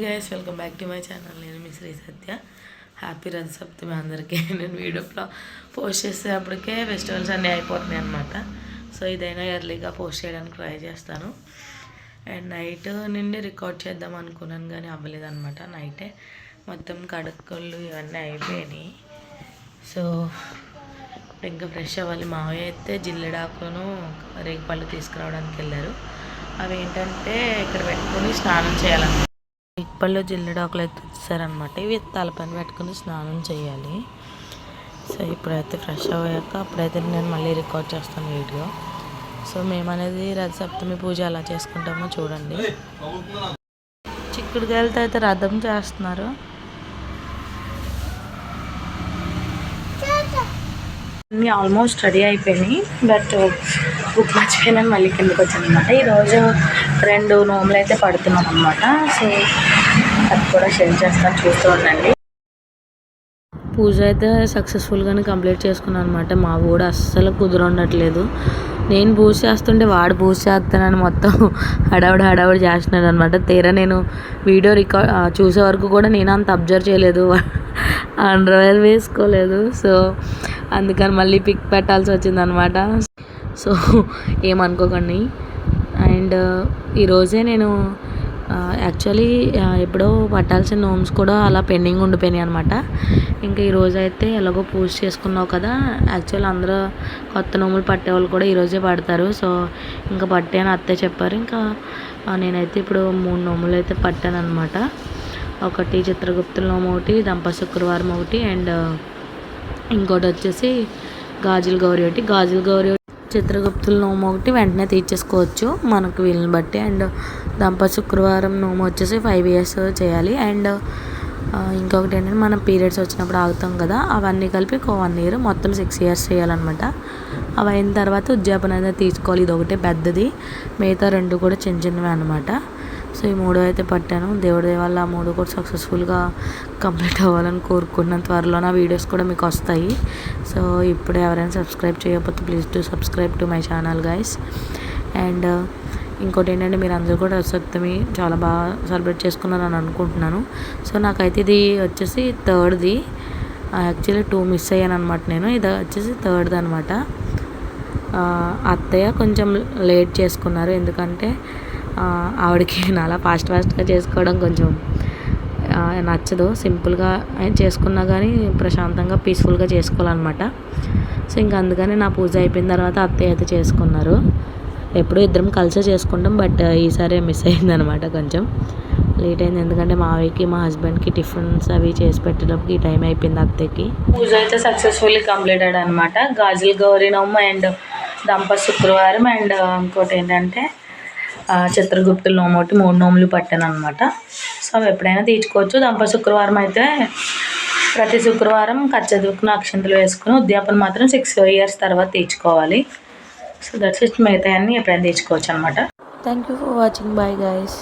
Guys welcome back to my channel నేను మీ శ్రీ సత్య. Happy Ratha Saptami అందరికీ. నేను వీడియోలో పోస్ట్ చేసేటప్పటికే ఫెస్టివల్స్ అన్నీ అయిపోతున్నాయి అనమాట సో ఇదైనా ఎర్లీగా పోస్ట్ చేయడానికి ట్రై చేస్తాను. అండ్ నైట్ నుండి రికార్డ్ చేద్దాం అనుకున్నాను కానీ అవ్వలేదు అనమాట నైటే మొత్తం కడుక్కళ్ళు ఇవన్నీ అయిపోయినాయి. సో ఇంకా ఫ్రెష్ అవ్వాలి. మావయ్య అయితే జిల్లెడాకును రేగిపళ్ళు తీసుకురావడానికి వెళ్ళారు. అవి ఏంటంటే ఇక్కడ పెట్టుకొని స్నానం చేయాలన్నమాట. రేగిపళ్ళు జిల్లడాకులు అయితే వచ్చారనమాట ఇవి తలపైన పెట్టుకుని స్నానం చేయాలి. సో ఇప్పుడైతే ఫ్రెష్ అయ్యాక అప్పుడైతే నేను మళ్ళీ రికార్డ్ చేస్తాను వీడియో. సో మేము అనేది రథ సప్తమి పూజ ఎలా చేసుకుంటామో చూడండి. చిక్కుడుకాయలతో అయితే రథం చేస్తున్నారు. అన్నీ ఆల్మోస్ట్ రెడీ అయిపోయినాయి. బట్ బుక్ మర్చిపోయినాను మళ్ళీ కిందకి వచ్చాను అనమాట ఈరోజు రెండు నోములు అయితే పడుతున్నాం అనమాట సో అది కూడా షేర్ చేస్తాను చూస్తూ ఉండండి. పూజ అయితే సక్సెస్ఫుల్గానే కంప్లీట్ చేసుకున్నాను అనమాట మా కూడా అస్సలు కుదురుండట్లేదు. నేను పూజ చేస్తుంటే వాడు పూజ చేస్తానని మొత్తం. హడావుడి హడావుడి చేస్తున్నాడు అనమాట తీరా నేను వీడియో రికార్డ్ చూసే వరకు కూడా నేను అంత అబ్జర్వ్ చేయలేదు. అండర్వేర్ వేసుకోలేదు. సో అందుకని మళ్ళీ పిక్ పెట్టాల్సి వచ్చిందనమాట సో ఏమనుకోకండి. అండ్ ఈరోజే నేను యాక్చువల్లీ ఎప్పుడో పట్టాల్సిన నోమ్స్ కూడా అలా పెండింగ్ ఉండిపోయినాయి అనమాట ఇంకా ఈరోజు అయితే ఎలాగో పూజ చేసుకున్నావు కదా యాక్చువల్ అందరూ కొత్త నోములు పట్టేవాళ్ళు కూడా ఈరోజే పడతారు. సో ఇంకా పట్టాను అత్తే చెప్పారు. ఇంకా నేనైతే ఇప్పుడు మూడు నోములు అయితే పట్టాను అనమాట ఒకటి చిత్రగుప్తుల నోము ఒకటి దంప శుక్రవారం ఒకటి అండ్ ఇంకోటి వచ్చేసి గాజుల గౌరీ ఒకటి. గాజుల గౌరీ చిత్రగుప్తుల నోము ఒకటి వెంటనే తీర్చేసుకోవచ్చు. మనకు వీళ్ళని బట్టి. అండ్ దంప శుక్రవారం నోము వచ్చేసి ఫైవ్ ఇయర్స్ చేయాలి. అండ్ ఇంకొకటి ఏంటంటే మనం పీరియడ్స్ వచ్చినప్పుడు ఆగుతాం కదా. అవన్నీ కలిపి ఒక వన్ ఇయర్ మొత్తం సిక్స్ ఇయర్స్ చేయాలన్నమాట. అవి అయిన తర్వాత ఉద్యాపన అనేది తీసుకోవాలి. ఇది ఒకటే పెద్దది. మిగతా రెండు కూడా చిన్న చిన్నవి అనమాట సో ఈ మూడు అయితే పట్టాను. దేవుడి వల్ల ఆ మూడు కూడా సక్సెస్ఫుల్గా కంప్లీట్ అవ్వాలని కోరుకున్నాను త్వరలో నా వీడియోస్ కూడా మీకు వస్తాయి. సో ఇప్పుడు ఎవరైనా సబ్స్క్రైబ్ చేయకపోతే please to subscribe to my channel guys and ఇంకోటి ఏంటంటే మీరు అందరూ కూడా సప్తమి చాలా బాగా సెలబ్రేట్ చేసుకున్నారని అనుకుంటున్నాను. సో నాకైతే ఇది వచ్చేసి థర్డ్ది యాక్చువల్లీ టూ మిస్ అయ్యాను అనమాట నేను. ఇది వచ్చేసి థర్డ్ది అనమాట అత్తయ్య కొంచెం లేట్ చేసుకున్నారు. ఎందుకంటే ఆవిడకి అలా ఫాస్ట్ ఫాస్ట్గా చేసుకోవడం కొంచెం నచ్చదు. సింపుల్గా చేసుకున్నా కానీ ప్రశాంతంగా పీస్ఫుల్గా చేసుకోవాలన్నమాట. సో ఇంకా అందుకని నా పూజ అయిపోయిన తర్వాత అత్తయ్య అయితే చేసుకున్నారు. ఎప్పుడూ ఇద్దరం కలిసే చేసుకుంటాం బట్ ఈసారి మిస్ అయిందనమాట కొంచెం. లేట్ అయింది ఎందుకంటే మావయ్యకి మా హస్బెండ్కి టిఫిన్స్ అవి చేసి పెట్టేటప్పుడు ఈ టైం అయిపోయింది అత్తయ్యకి. పూజ అయితే సక్సెస్ఫుల్లీ కంప్లీట్ అయ్యాడు అనమాట గాజుల గౌరీ అండ్ దంప శుక్రవారం అండ్ ఇంకోటి ఏంటంటే చిత్రగుప్తుల నోము ఒకటి మూడు నోములు పట్టాను అనమాట సో అవి ఎప్పుడైనా తీర్చుకోవచ్చు. దంప శుక్రవారం అయితే ప్రతి శుక్రవారం కచ్చదుక్కున అక్షంతలు వేసుకుని ఉద్యాపన మాత్రం సిక్స్ ఇయర్స్ తర్వాత తీర్చుకోవాలి. సో దట్స్ ఇట్ మిగతా అన్ని ఎప్పుడైనా తీర్చుకోవచ్చు అనమాట thank you for watching bye guys